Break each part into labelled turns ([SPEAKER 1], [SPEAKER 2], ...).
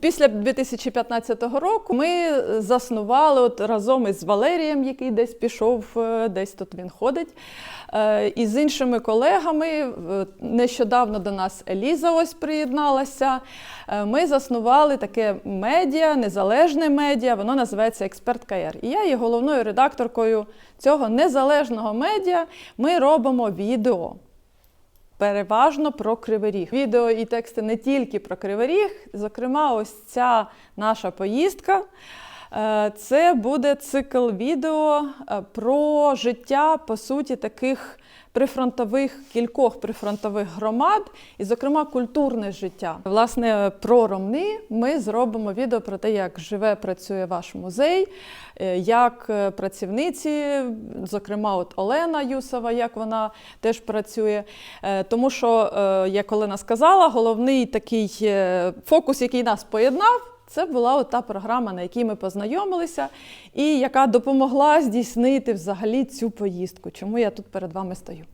[SPEAKER 1] після 2015 року ми заснували от разом із Валерієм, який десь пішов, е, десь тут він ходить. е, І з іншими колегами е, нещодавно до нас Еліза ось приєдналася. Е, Ми заснували таке медіа, незалежне медіа, воно називається Експерт КР. І я є головною редакторкою цього незалежного медіа. Ми робимо відео. Переважно про Кривий Ріг. Відео і тексти не тільки про Кривий Ріг. Зокрема, ось ця наша поїздка. Е, Це буде цикл відео е, про життя, по суті, таких прифронтових кількох прифронтових громад, і, зокрема, культурне життя. Власне, про Ромни ми зробимо відео про те, як живе, працює ваш музей, е, як е, працівниці, зокрема, от Олена Юсова, як вона теж працює. Е, Тому що, як Олена сказала, головний такий фокус, який нас поєднав. Це була от та програма, на якій ми познайомилися, і яка допомогла здійснити взагалі цю поїздку, чому я тут перед вами стою.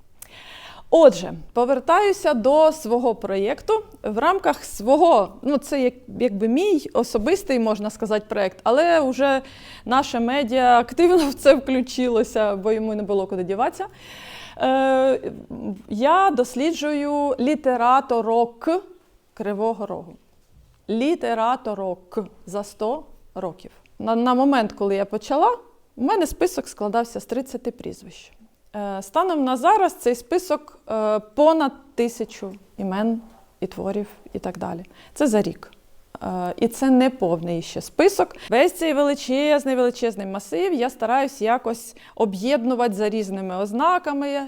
[SPEAKER 1] Отже, повертаюся до свого проєкту в рамках свого, ну це як, якби мій особистий, можна сказати, проєкт, але вже наше медіа активно в це включилося, бо йому не було куди діватися. Е, я досліджую літераторок Кривого Рогу літераторок за 100 років. На, на момент, коли я почала, у мене список складався з 30 прізвищ. Е, станом на зараз цей список е, понад тисячу імен і творів і так далі. Це за рік. Е, І це не повний ще список. Весь цей величезний величезний масив я стараюсь якось об'єднувати за різними ознаками.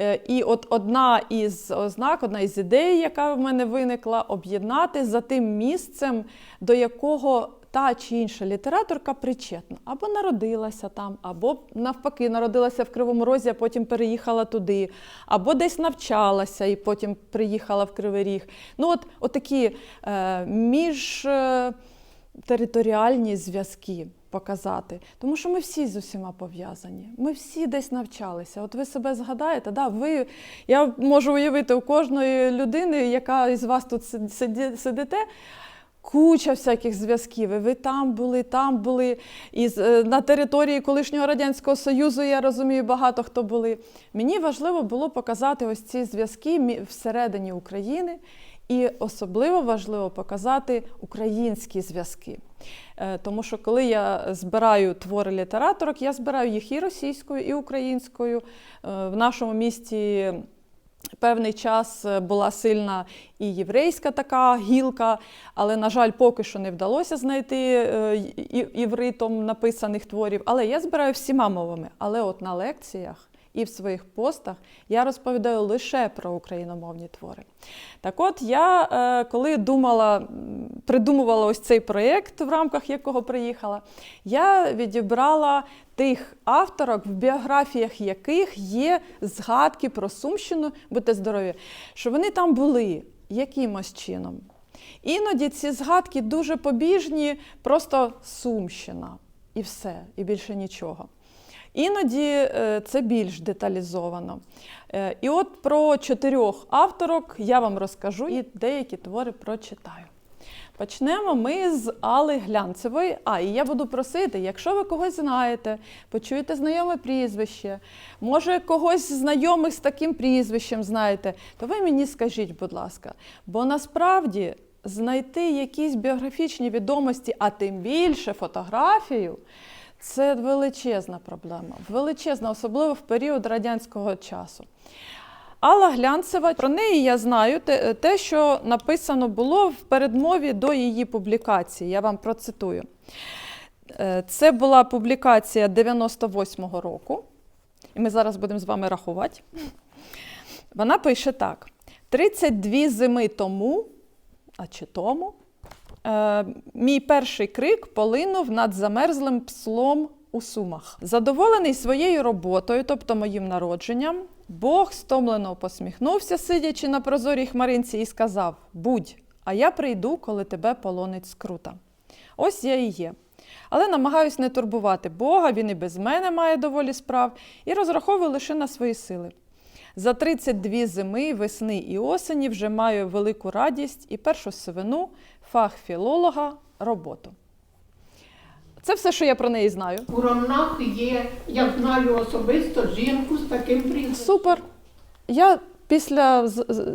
[SPEAKER 1] Е, І от одна із ознак, одна із ідей, яка в мене виникла, об'єднати за тим місцем, до якого та чи інша літераторка причетна. Або народилася там, або навпаки, народилася в Кривому Розі, а потім переїхала туди, або десь навчалася і потім приїхала в Кривий Ріг. Ну, от, от такі е, між. Е, зв'язки показати. Тому що ми всі з усіма пов'язані. Ми всі десь навчалися. От ви себе згадаєте, да, ви, я можу уявити у кожної людини, яка із вас тут сидите. Куча всяких зв'язків. І ви там були, там були. І е, на території колишнього Радянського Союзу, я розумію, багато хто були. Мені важливо було показати ось ці зв'язки всередині України. І особливо важливо показати українські зв'язки. Е, Тому що коли я збираю твори літераторок, я збираю їх і російською, і українською. Е, В нашому місті певний час е, була сильна і єврейська така гілка, але, на жаль, поки що не вдалося знайти е, івритом написаних творів. Але я збираю всіма мовами. Але от на лекціях і в своїх постах я розповідаю лише про україномовні твори. Так от, я е, коли думала, придумувала ось цей проєкт, в рамках якого приїхала, я відібрала тих авторок, в біографіях яких є згадки про Сумщину, будьте здорові, що вони там були якимось чином. Іноді ці згадки дуже побіжні, просто Сумщина і все, і більше нічого. Іноді е, це більш деталізовано. Е, І от про чотирьох авторок я вам розкажу і деякі твори прочитаю. Почнемо ми з Алли Глянцевої. А, і я буду просити, якщо ви когось знаєте, почуєте знайоме прізвище, може когось знайомих з таким прізвищем знаєте, то ви мені скажіть, будь ласка. Бо насправді знайти якісь біографічні відомості, а тим більше фотографію, це величезна проблема. Величезна, особливо в період радянського часу. Алла Глянцева, про неї я знаю те, що написано було в передмові до її публікації. Я вам процитую. Е, Це була публікація 98-го року, і ми зараз будемо з вами рахувати. Вона пише так: 32 зими тому, а чи тому, е, мій перший крик полинув над замерзлим пслом у сумах. Задоволений своєю роботою, тобто моїм народженням, Бог стомлено посміхнувся, сидячи на прозорій хмаринці, і сказав: Будь, а я прийду, коли тебе полонить скрута. Ось я і є. Але намагаюсь не турбувати Бога, він і без мене має доволі справ, і розраховую лише на свої сили. За 32 зими, весни і осені вже маю велику радість і першу сивину, фах філолога, роботу. Це все, що я про неї знаю.
[SPEAKER 2] У Ромнах є, я знаю особисто жінку з таким прізвищем.
[SPEAKER 1] Супер. Я після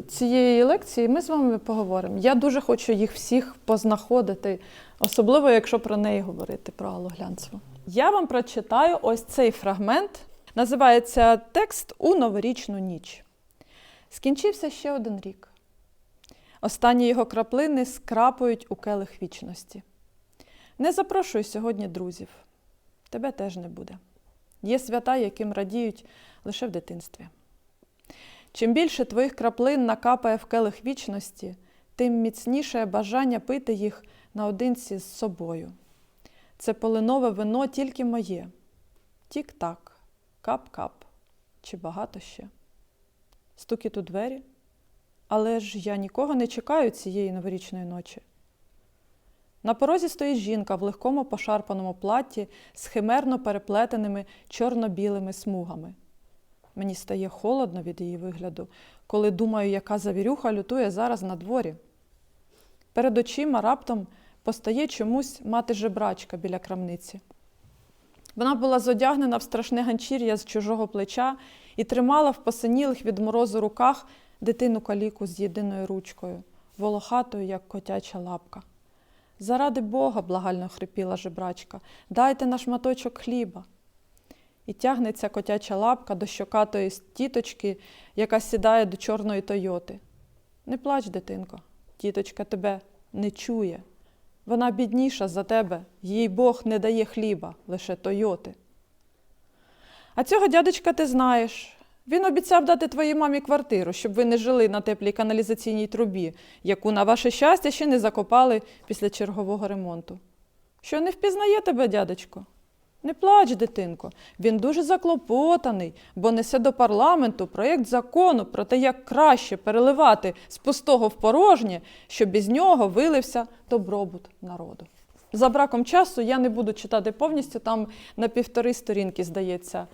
[SPEAKER 1] цієї лекції ми з вами поговоримо. Я дуже хочу їх всіх познаходити, особливо якщо про неї говорити, про Аллу Глянцеву. Я вам прочитаю ось цей фрагмент. Називається Текст у новорічну ніч. Скінчився ще один рік. Останні його краплини скрапують у келих вічності. Не запрошую сьогодні друзів. Тебе теж не буде. Є свята, яким радіють лише в дитинстві. Чим більше твоїх краплин накапає в келих вічності, тим міцніше бажання пити їх наодинці з собою. Це полинове вино тільки моє. Тік-так, кап-кап. Чи багато ще? Стукіт у двері. Але ж я нікого не чекаю цієї новорічної ночі. На порозі стоїть жінка в легкому пошарпаному платті з химерно переплетеними чорно-білими смугами. Мені стає холодно від її вигляду, коли думаю, яка завірюха лютує зараз на дворі. Перед очима раптом постає чомусь мати жебрачка біля крамниці. Вона була зодягнена в страшне ганчір'я з чужого плеча і тримала в посинілих від морозу руках дитину каліку з єдиною ручкою, волохатою, як котяча лапка. Заради Бога, благально хрипіла жебрачка, дайте на шматочок хліба. І тягнеться котяча лапка до щокатої тіточки, яка сідає до чорної Тойоти. Не плач, дитинко, тіточка тебе не чує. Вона бідніша за тебе, їй Бог не дає хліба, лише Тойоти. А цього дядечка ти знаєш. Він обіцяв дати твоїй мамі квартиру, щоб ви не жили на теплій каналізаційній трубі, яку, на ваше щастя, ще не закопали після чергового ремонту. Що не впізнає тебе, дядечко? Не плач, дитинко. Він дуже заклопотаний, бо несе до парламенту проєкт закону про те, як краще переливати з пустого в порожнє, щоб із нього вилився добробут народу. За браком часу я не буду читати повністю, там на півтори сторінки, здається,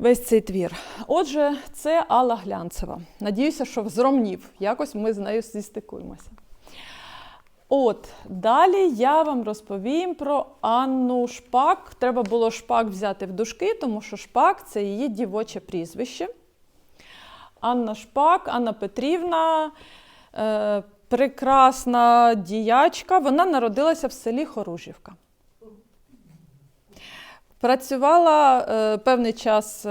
[SPEAKER 1] весь цей твір. Отже, це Алла Глянцева. Надіюся, що зромнів. Якось ми з нею зістикуємося. От, далі я вам розповім про Анну Шпак. Треба було Шпак взяти в дужки, тому що Шпак це її дівоче прізвище. Анна Шпак, Анна Петрівна, е, прекрасна діячка. Вона народилася в селі Хоружівка. Працювала е, певний час е,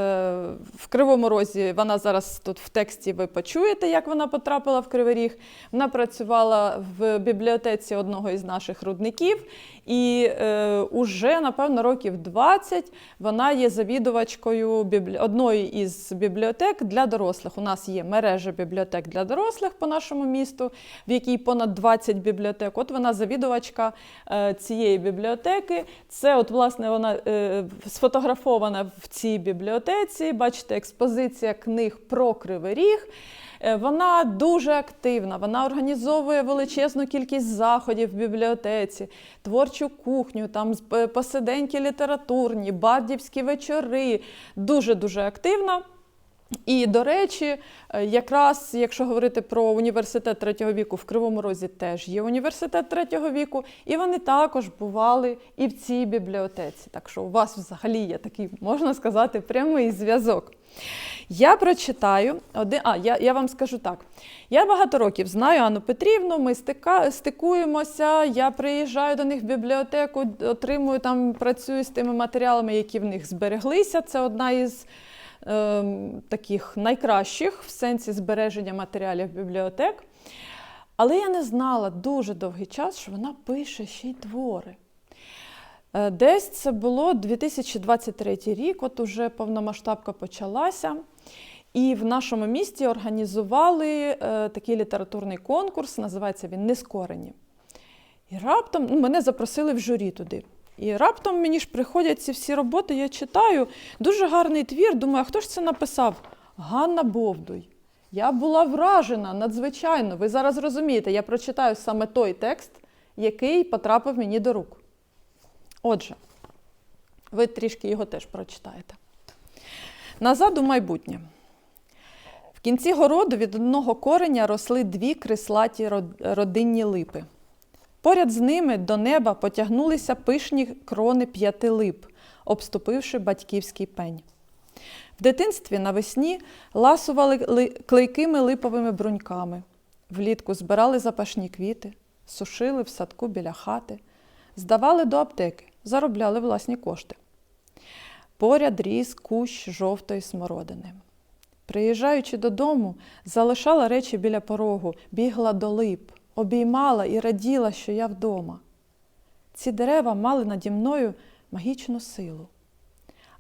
[SPEAKER 1] в Кривому Розі. Вона зараз тут в тексті ви почуєте, як вона потрапила в Кривий Ріг. Вона працювала в бібліотеці одного із наших рудників, і е, уже, напевно, років 20 вона є завідувачкою біблі... одної із бібліотек для дорослих. У нас є мережа бібліотек для дорослих по нашому місту, в якій понад 20 бібліотек. От вона завідувачка е, цієї бібліотеки. Це, от, власне, вона е, сфотографована в цій бібліотеці. Бачите, експозиція книг про Кривий Ріг. Е, Вона дуже активна, вона організовує величезну кількість заходів в бібліотеці, творчу кухню, там е, посиденьки літературні, бардівські вечори. Дуже-дуже активна. І, до речі, е, якраз якщо говорити про університет третього віку, в Кривому Розі теж є університет третього віку, і вони також бували і в цій бібліотеці. Так що у вас взагалі є такий, можна сказати, прямий зв'язок. Я прочитаю один. А, я, я вам скажу так. Я багато років знаю Анну Петрівну, ми стика, стикуємося, я приїжджаю до них в бібліотеку, отримую там, працюю з тими матеріалами, які в них збереглися. Це одна із ем, таких найкращих в сенсі збереження матеріалів бібліотек. Але я не знала дуже довгий час, що вона пише ще й твори. Е, Десь це було 2023 рік, от уже повномасштабка почалася. І в нашому місті організували е, такий літературний конкурс, називається він Нескорені. І раптом ну, мене запросили в журі туди. І раптом мені ж приходять ці всі роботи, я читаю. Дуже гарний твір. Думаю, а хто ж це написав? Ганна Бовдуй. Я була вражена надзвичайно. Ви зараз розумієте, я прочитаю саме той текст, який потрапив мені до рук. Отже, ви трішки його теж прочитаєте. Назад у майбутнє. В кінці городу від одного кореня росли дві крислаті родинні липи. Поряд з ними до неба потягнулися пишні крони п'яти лип, обступивши батьківський пень. В дитинстві навесні ласували клейкими липовими бруньками, влітку збирали запашні квіти, сушили в садку біля хати, здавали до аптеки, заробляли власні кошти. Поряд ріс кущ жовтої смородини. Приїжджаючи додому, залишала речі біля порогу, бігла до лип, обіймала і раділа, що я вдома. Ці дерева мали наді мною магічну силу.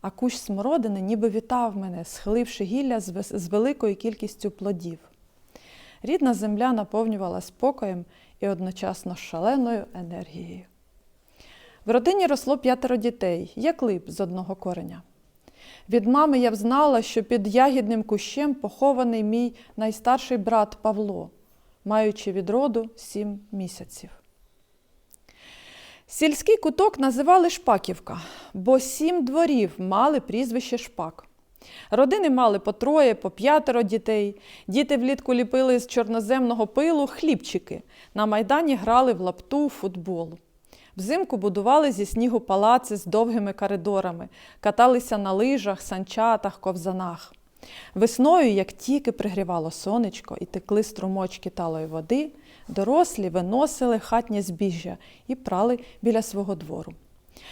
[SPEAKER 1] А кущ смородини ніби вітав мене, схиливши гілля з великою кількістю плодів. Рідна земля наповнювала спокоєм і одночасно шаленою енергією. В родині росло п'ятеро дітей, як лип з одного кореня. Від мами я взнала, що під ягідним кущем похований мій найстарший брат Павло, маючи від роду сім місяців. Сільський куток називали Шпаківка, бо сім дворів мали прізвище Шпак. Родини мали по троє, по п'ятеро дітей. Діти влітку ліпили з чорноземного пилу хлібчики. На майдані грали в лапту, футбол. Взимку будували зі снігу палаци з довгими коридорами, каталися на лижах, санчатах, ковзанах. Весною, як тільки пригрівало сонечко і текли струмочки талої води, дорослі виносили хатнє збіжжя і прали біля свого двору.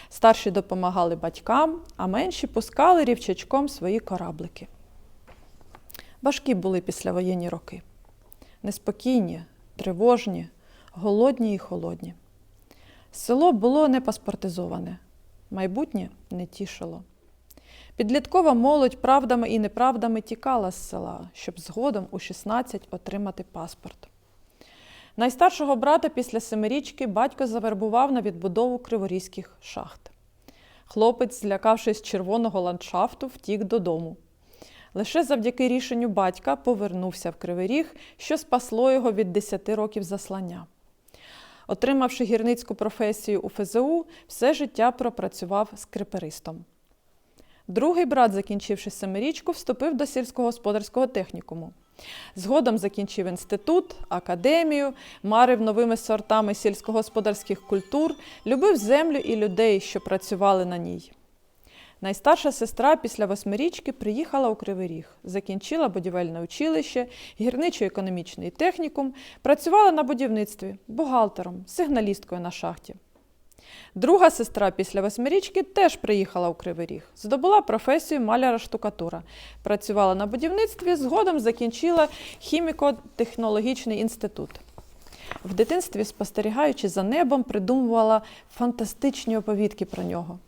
[SPEAKER 1] Старші допомагали батькам, а менші пускали рівчачком свої кораблики. Важкі були післявоєнні роки. Неспокійні, тривожні, голодні і холодні. Село було не паспортизоване, майбутнє не тішило. Підліткова молодь правдами і неправдами тікала з села, щоб згодом у 16 отримати паспорт. Найстаршого брата після семирічки батько завербував на відбудову криворізьких шахт. Хлопець, злякавшись червоного ландшафту, втік додому. Лише завдяки рішенню батька повернувся в Кривий Ріг, що спасло його від 10 років заслання. Отримавши гірницьку професію у ФЗУ, все життя пропрацював скриперистом. Другий брат, закінчивши семирічку, вступив до сільськогосподарського технікуму. Згодом закінчив інститут, академію, марив новими сортами сільськогосподарських культур, любив землю і людей, що працювали на ній. Найстарша сестра після восьмирічки приїхала у Кривий Ріг, закінчила будівельне училище, гірничо-економічний технікум, працювала на будівництві, бухгалтером, сигналісткою на шахті. Друга сестра після восьмирічки теж приїхала у Кривий Ріг, здобула професію маляра-штукатура, працювала на будівництві, згодом закінчила хіміко-технологічний інститут. В дитинстві, спостерігаючи за небом, придумувала фантастичні оповідки про нього.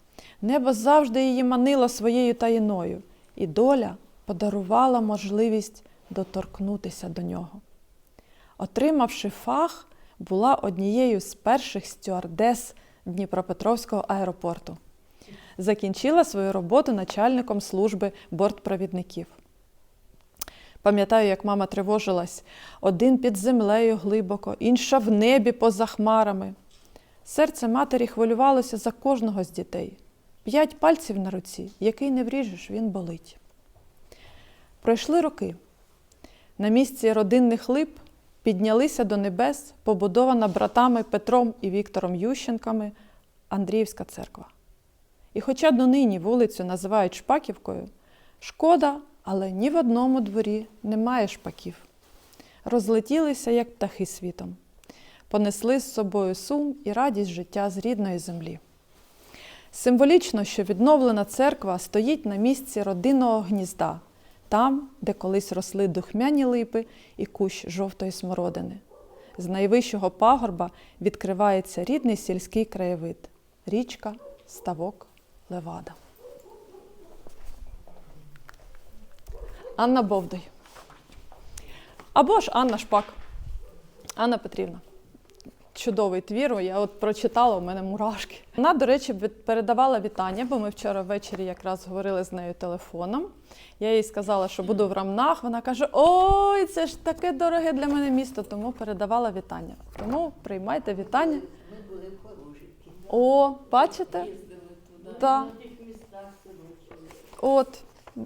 [SPEAKER 1] Небо завжди її манило своєю таїною, і доля подарувала можливість доторкнутися до нього. Отримавши фах, була однією з перших стюардес Дніпропетровського аеропорту. Закінчила свою роботу начальником служби бортпровідників. Пам'ятаю, як мама тривожилась один під землею глибоко, інша в небі поза хмарами. Серце матері хвилювалося за кожного з дітей. П'ять пальців на руці, який не вріжеш, він болить. Пройшли роки. На місці родинних лип піднялися до небес, побудована братами Петром і Віктором Ющенками Андріївська церква. І хоча донині вулицю називають Шпаківкою, шкода, але ні в одному дворі немає шпаків. Розлетілися, як птахи світом, понесли з собою сум і радість життя з рідної землі. Символічно, що відновлена церква стоїть на місці родинного гнізда, там, де колись росли духмяні липи і кущ жовтої смородини. З найвищого пагорба відкривається рідний сільський краєвид річка, ставок, левада. Анна Бовдой. Або ж Анна Шпак. Анна Петрівна. Чудовий твір, я от прочитала, у мене мурашки. Вона, до речі, передавала вітання, бо ми вчора ввечері якраз говорили з нею телефоном. Я їй сказала, що буду в Рамнах. Вона каже: Ой, це ж таке дороге для мене місто, тому передавала вітання. Тому приймайте вітання.
[SPEAKER 3] Ми були в
[SPEAKER 1] О, бачите? Так. От.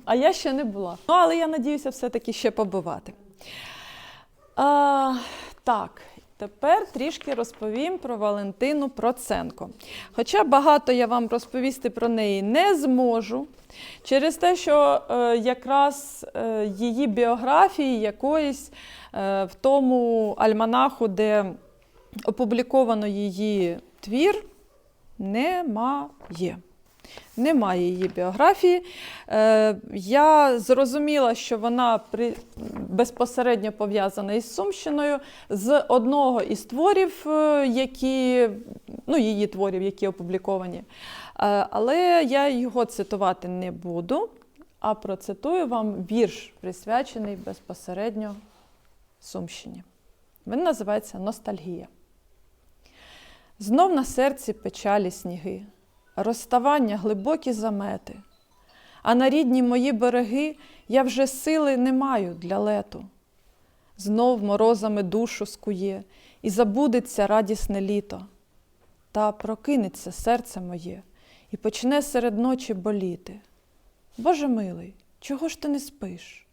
[SPEAKER 1] А я ще не була. Ну, але я надіюся все-таки ще побувати. А, так, Тепер трішки розповім про Валентину Проценко. Хоча багато я вам розповісти про неї не зможу, через те, що е, якраз е, її біографії якоїсь е, в тому альманаху, де опубліковано її твір, немає. Немає її біографії. Е, я зрозуміла, що вона при, безпосередньо пов'язана із Сумщиною з одного із творів, е, які, ну, її творів, які опубліковані. Е, але я його цитувати не буду, а процитую вам вірш, присвячений безпосередньо Сумщині. Він називається Ностальгія. Знов на серці печалі сніги, розставання глибокі замети, а на рідні мої береги я вже сили не маю для лету. Знов морозами душу скує, і забудеться радісне літо, та прокинеться серце моє і почне серед ночі боліти. Боже милий, чого ж ти не спиш?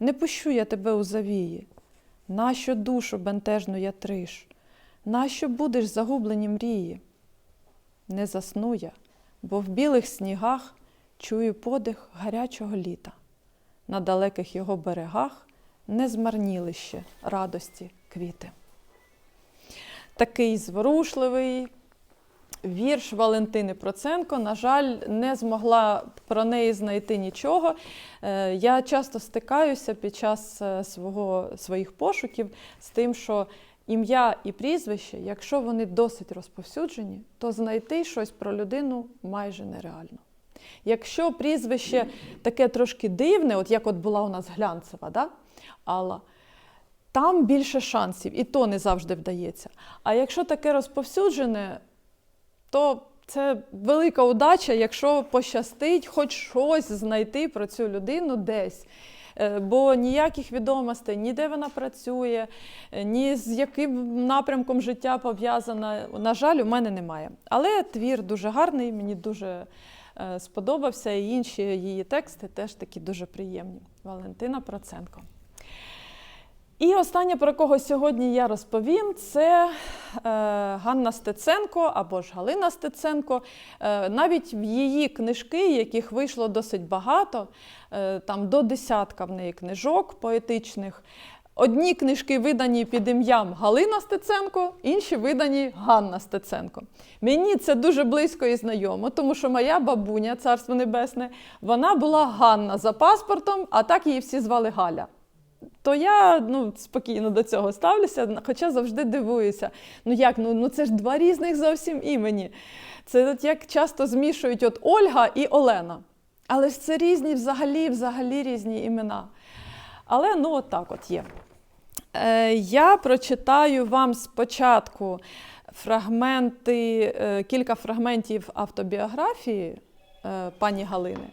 [SPEAKER 1] Не пущу я тебе у завії, нащо душу бентежну я триш? Нащо будеш загублені мрії? Не засну я, бо в білих снігах чую подих гарячого літа. На далеких його берегах не змарніли ще радості квіти. Такий зворушливий вірш Валентини Проценко. На жаль, не змогла про неї знайти нічого. Е, Я часто стикаюся під час е, свого, своїх пошуків з тим, що ім'я і прізвище, якщо вони досить розповсюджені, то знайти щось про людину майже нереально. Якщо прізвище таке трошки дивне, от як от була у нас глянцева, да? Алла, там більше шансів, і то не завжди вдається. А якщо таке розповсюджене, то це велика удача, якщо пощастить хоч щось знайти про цю людину десь. Е, Бо ніяких відомостей, ні де вона працює, е, ні з яким напрямком життя пов'язана, на жаль, у мене немає. Але твір дуже гарний, мені дуже е, сподобався, і інші її тексти теж такі дуже приємні. Валентина Проценко. І останнє, про кого сьогодні я розповім, це е, Ганна Стеценко або ж Галина Стеценко. Е, навіть в її книжки, яких вийшло досить багато, е, там до десятка в неї книжок поетичних. Одні книжки видані під ім'ям Галина Стеценко, інші видані Ганна Стеценко. Мені це дуже близько і знайомо, тому що моя бабуня, царство небесне, вона була Ганна за паспортом, а так її всі звали Галя. То я ну, спокійно до цього ставлюся, хоча завжди дивуюся. Ну як, ну, ну це ж два різних зовсім імені. Це от як часто змішують от Ольга і Олена. Але ж це різні взагалі, взагалі різні імена. Але ну от так от є. Е, я прочитаю вам спочатку фрагменти, е, кілька фрагментів автобіографії е, пані Галини,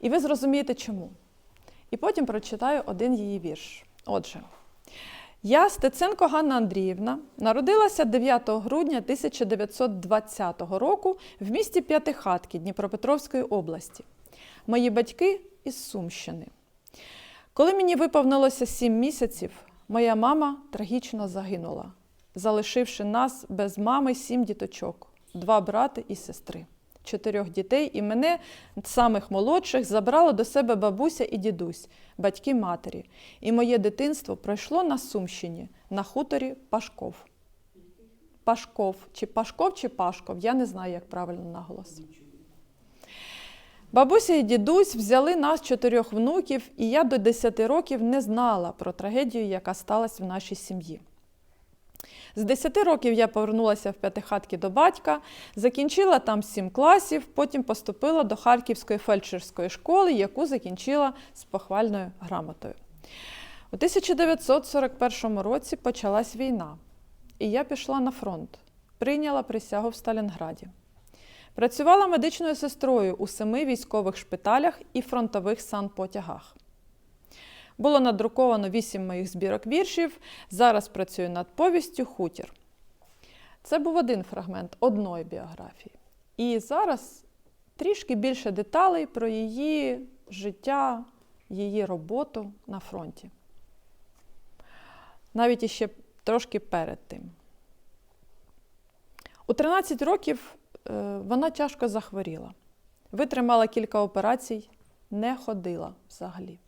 [SPEAKER 1] і ви зрозумієте чому. І потім прочитаю один її вірш. Отже, я, Стеценко Ганна Андріївна, народилася 9 грудня 1920 року в місті П'ятихатки Дніпропетровської області. Мої батьки із Сумщини. Коли мені виповнилося 7 місяців, моя мама трагічно загинула, залишивши нас без мами сім діточок, два брати і сестри чотирьох дітей, і мене, самих молодших, забрала до себе бабуся і дідусь, батьки матері. І моє дитинство пройшло на Сумщині, на хуторі Пашков. Пашков, чи Пашков, чи Пашков, я не знаю, як правильно наголос. Бабуся і дідусь взяли нас чотирьох внуків, і я до 10 років не знала про трагедію, яка сталася в нашій сім'ї. З 10 років я повернулася в п'ятихатки до батька, закінчила там 7 класів, потім поступила до Харківської фельдшерської школи, яку закінчила з похвальною грамотою. У 1941 році почалась війна, і я пішла на фронт, прийняла присягу в Сталінграді. Працювала медичною сестрою у семи військових шпиталях і фронтових санпотягах. Було надруковано вісім моїх збірок віршів. Зараз працюю над повістю Хутір. Це був один фрагмент одної біографії. І зараз трішки більше деталей про її життя, її роботу на фронті. Навіть іще трошки перед тим. У 13 років е, вона тяжко захворіла. Витримала кілька операцій, не ходила взагалі.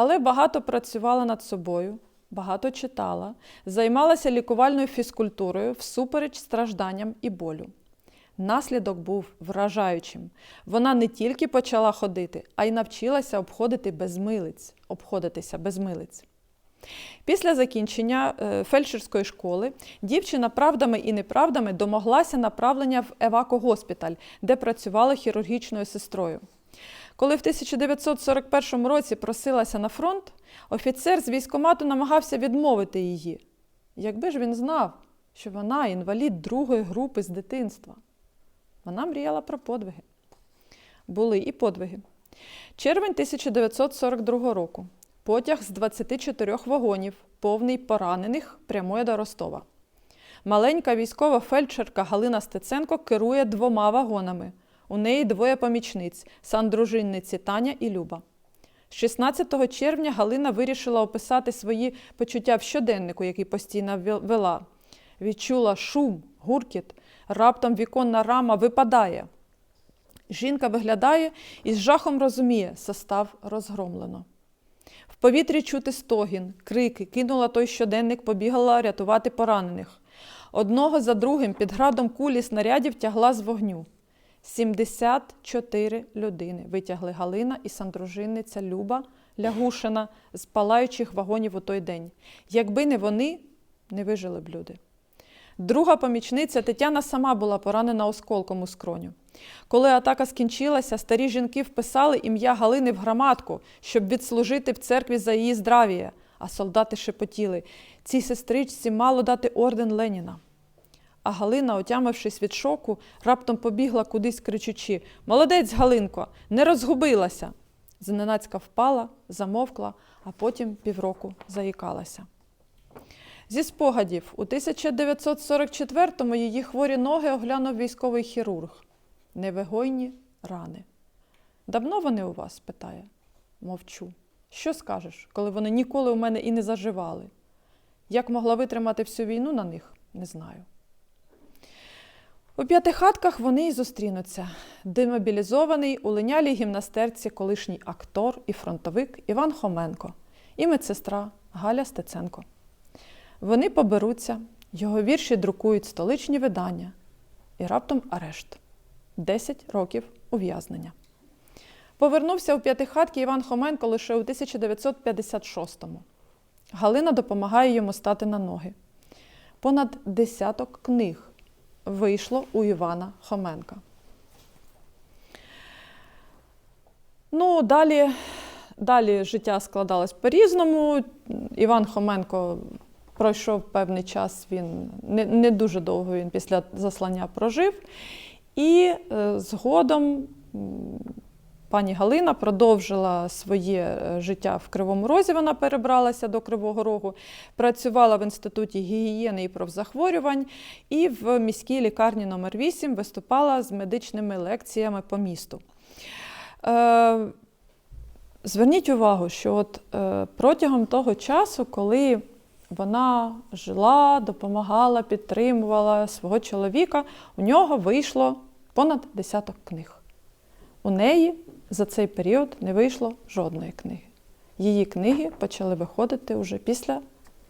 [SPEAKER 1] Але багато працювала над собою, багато читала, займалася лікувальною фізкультурою всупереч стражданням і болю. Наслідок був вражаючим. Вона не тільки почала ходити, а й навчилася обходити без милиць, обходитися без милиць. Після закінчення е, фельдшерської школи дівчина правдами і неправдами домоглася направлення в евакогоспіталь, де працювала хірургічною сестрою. Коли в 1941 році просилася на фронт, офіцер з військомату намагався відмовити її. Якби ж він знав, що вона інвалід другої групи з дитинства. Вона мріяла про подвиги. Були і подвиги. Червень 1942 року. Потяг з 24 вагонів, повний поранених, прямує до Ростова. Маленька військова фельдшерка Галина Стеценко керує двома вагонами. У неї двоє помічниць сандружинниці Таня і Люба. 16 червня Галина вирішила описати свої почуття в щоденнику, який постійно вела. Відчула шум, гуркіт, раптом віконна рама випадає. Жінка виглядає і з жахом розуміє, состав розгромлено. В повітрі чути стогін, крики, кинула той щоденник, побігала рятувати поранених. Одного за другим під градом кулі снарядів тягла з вогню. 74 людини витягли Галина і сандружинниця Люба Лягушина з палаючих вагонів у той день. Якби не вони, не вижили б люди. Друга помічниця Тетяна сама була поранена осколком у скроню. Коли атака скінчилася, старі жінки вписали ім'я Галини в громадку, щоб відслужити в церкві за її здрав'я, а солдати шепотіли цій сестричці мало дати орден Леніна. А Галина, отямившись від шоку, раптом побігла кудись, кричучи: Молодець, Галинко, не розгубилася. Зненацька впала, замовкла, а потім півроку заїкалася. Зі спогадів, у 1944-му її хворі ноги оглянув військовий хірург. Невигойні рани. Давно вони у вас? питає. Мовчу. Що скажеш, коли вони ніколи у мене і не заживали? Як могла витримати всю війну на них, не знаю. У п'ятихатках вони й зустрінуться. Демобілізований у линялій гімнастерці колишній актор і фронтовик Іван Хоменко і медсестра Галя Стеценко. Вони поберуться, його вірші друкують столичні видання, і раптом арешт 10 років ув'язнення. Повернувся у п'ятихатки Іван Хоменко лише у 1956-му. Галина допомагає йому стати на ноги. Понад десяток книг вийшло у Івана Хоменка. Ну, далі, далі життя складалось по-різному. Іван Хоменко пройшов певний час, він не, не дуже довго він після заслання прожив. І е, згодом пані Галина продовжила своє е, життя в Кривому Розі. Вона перебралася до Кривого Рогу, працювала в інституті гігієни і профзахворювань, і в міській лікарні номер 8 виступала з медичними лекціями по місту. Е, Зверніть увагу, що от е, протягом того часу, коли вона жила, допомагала, підтримувала свого чоловіка, у нього вийшло понад десяток книг. У неї за цей період не вийшло жодної книги. Її книги почали виходити вже після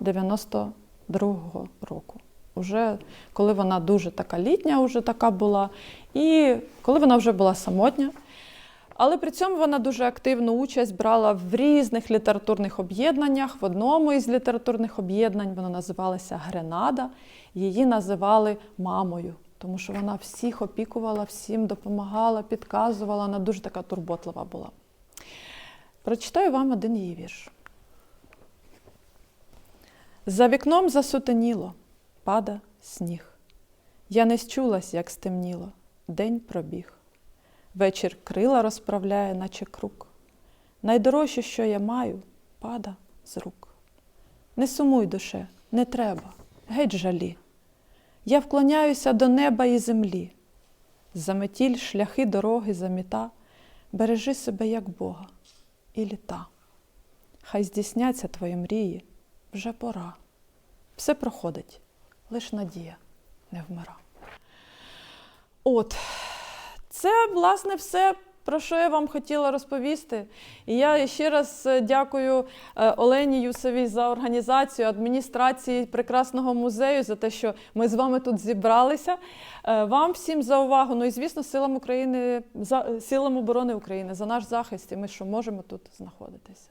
[SPEAKER 1] 92-го року. Уже коли вона дуже така літня, вже така була, і коли вона вже була самотня. Але при цьому вона дуже активну участь брала в різних літературних об'єднаннях. В одному із літературних об'єднань воно називалося Гренада. Її називали мамою, тому що вона всіх опікувала, всім допомагала, підказувала. Вона дуже така турботлива була. Прочитаю вам один її вірш. За вікном засутеніло, пада сніг. Я не счулась, як стемніло, день пробіг. Вечір крила розправляє, наче крук. Найдорожче, що я маю, пада з рук. Не сумуй, душе, не треба, геть жалі. Я вклоняюся до неба і землі. Заметіль шляхи дороги заміта, бережи себе, як Бога, і літа. Хай здійсняться твої мрії, вже пора. Все проходить, лише надія не вмира. От, це, власне, все, про що я вам хотіла розповісти. І я ще раз е, дякую е, Олені Юсовій за організацію, адміністрації прекрасного музею, за те, що ми з вами тут зібралися. Е, Вам всім за увагу. Ну і звісно, силам України, силам оборони України за наш захист, і ми що можемо тут знаходитися.